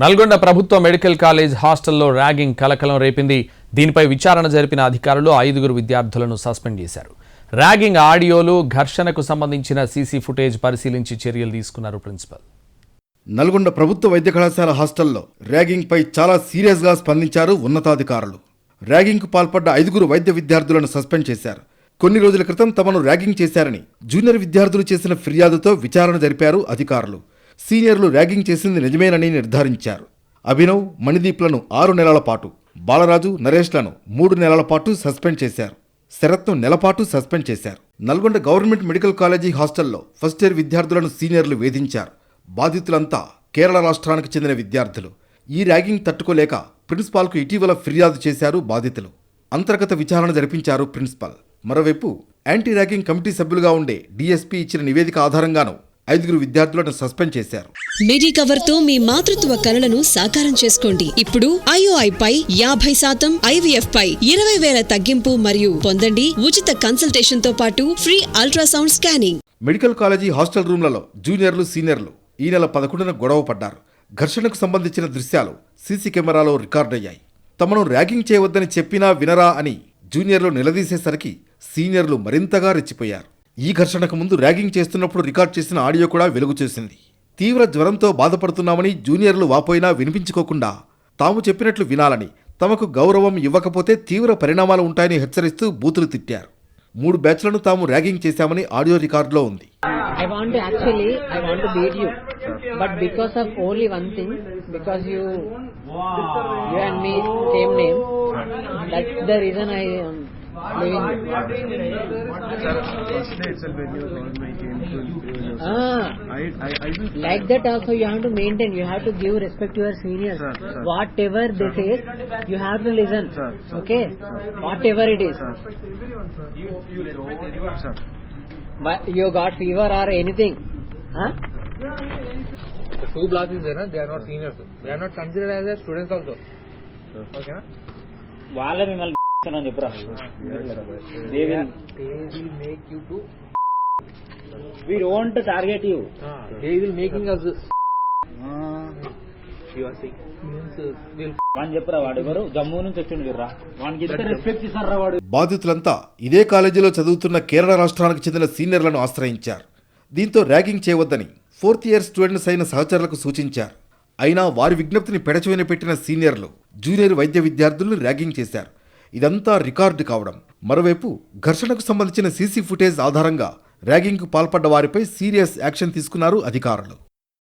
నల్గొండ ప్రభుత్వ medical college హాస్టల్లో ragging కలకలం రేపింది. దీనిపై విచారణ జరిపిన అధికారులు ఐదుగురు విద్యార్థులను సస్పెండ్ చేశారు. ర్యాగింగ్ ఆడియోలు ఘర్షణకు సంబంధించిన సీసీ ఫుటేజ్ పరిశీలించి చర్యలు తీసుకున్నారు ప్రిన్సిపల్. నల్గొండ ప్రభుత్వ వైద్య కళాశాల హాస్టల్లో ర్యాగింగ్పై చాలా సీరియస్గా స్పందించారు ఉన్నతాధికారులు. ర్యాగింగ్కు పాల్పడ్డ ఐదుగురు వైద్య విద్యార్థులను సస్పెండ్ చేశారు. కొన్ని రోజుల క్రితం తమను ర్యాగింగ్ చేశారని జూనియర్ విద్యార్థులు చేసిన ఫిర్యాదుతో విచారణ జరిపారు అధికారులు. సీనియర్లు ర్యాగింగ్ చేసింది నిజమేనని నిర్ధారించారు. అభినవ్ మణిదీప్లను ఆరు నెలల పాటు బాలరాజు నరేష్లను మూడు నెలల పాటు సస్పెండ్ చేశారు. శరత్ను నెలపాటు సస్పెండ్ చేశారు. నల్గొండ గవర్నమెంట్ మెడికల్ కాలేజీ హాస్టల్లో ఫస్ట్ ఇయర్ విద్యార్థులను సీనియర్లు వేధించారు. బాధితులంతా కేరళ రాష్ట్రానికి చెందిన విద్యార్థులు. ఈ ర్యాగింగ్ తట్టుకోలేక ప్రిన్సిపాల్కు ఇటీవల ఫిర్యాదు చేశారు బాధితులు. అంతర్గత విచారణ జరిపించారు ప్రిన్సిపాల్. మరోవైపు యాంటీ ర్యాగింగ్ కమిటీ సభ్యులుగా ఉండే డీఎస్పీ ఇచ్చిన నివేదిక ఆధారంగానూ ఐదుగురు విద్యార్థులను సస్పెండ్ చేశారు. మిడి కవర్తో మీ మాతృత్వ కలలను సాకారం చేసుకోండి. ఇప్పుడు ఐఓఐ పై యాభై శాతం ఐవీఎఫ్ పై ఇరవై వేల తగ్గింపు మరియు పొందండి ఉచిత కన్సల్టేషన్తో పాటు free ultrasound scanning. Medical college hostel రూమ్లలో జూనియర్లు సీనియర్లు ఈ నెల పదకొండున గొడవ పడ్డారు. ఘర్షణకు సంబంధించిన దృశ్యాలు సీసీ కెమెరాలో రికార్డయ్యాయి తమను ర్యాగింగ్ చేయవద్దని చెప్పినా వినరా అని జూనియర్లు నిలదీసేసరికి సీనియర్లు మరింతగా రెచ్చిపోయారు. ఈ ఘర్షణకు ముందు ర్యాగింగ్ చేస్తున్నప్పుడు రికార్డ్ చేసిన ఆడియో కూడా వెలుగు చేసింది. తీవ్ర జ్వరంతో బాధపడుతున్నామని జూనియర్లు వాపోయినా వినిపించుకోకుండా తాము చెప్పినట్లు వినాలని తమకు గౌరవం ఇవ్వకపోతే తీవ్ర పరిణామాలు ఉంటాయని హెచ్చరిస్తూ బూతులు తిట్టారు. మూడు బ్యాచ్లను తాము ర్యాగింగ్ చేశామని ఆడియో రికార్డులో ఉంది. I want actually I want beat you but because of only one thing because you you and me same name same the reason I reason I am leaving. Sir, first day itself when you told me came to you, Ah, I, I, I will like that also you have to maintain. You have to give respect to your seniors. Sir, sir. Whatever they say, you have to listen. Sir, sir. Okay, whatever it is. Sir. Sir. But you got fever or anything, huh? The two blocks is there, na? they are not seniors. They are not considered as a students also. Okay, na? వాళ్ళ మిమ్మల్ని They will make you to. You Ah, they will making us. Uh, బాధితులంతా ఇదే కాలేజీలో చదువుతున్న కేరళ రాష్ట్రానికి చెందిన సీనియర్లను ఆశ్రయించారు. దీంతో ర్యాగింగ్ చేయవద్దని ఫోర్త్ ఇయర్ స్టూడెంట్స్ అయిన సహచరులకు సూచించారు. అయినా వారి విజ్ఞప్తిని పెడచెవిన పెట్టిన సీనియర్లు జూనియర్ వైద్య విద్యార్థులను ర్యాగింగ్ చేశారు. ఇదంతా రికార్డు కావడం. మరోవైపు ఘర్షణకు సంబంధించిన సీసీ ఫుటేజ్ ఆధారంగా ర్యాగింగ్కు పాల్పడ్డ వారిపై సీరియస్ యాక్షన్ తీసుకున్నారు అధికారులు.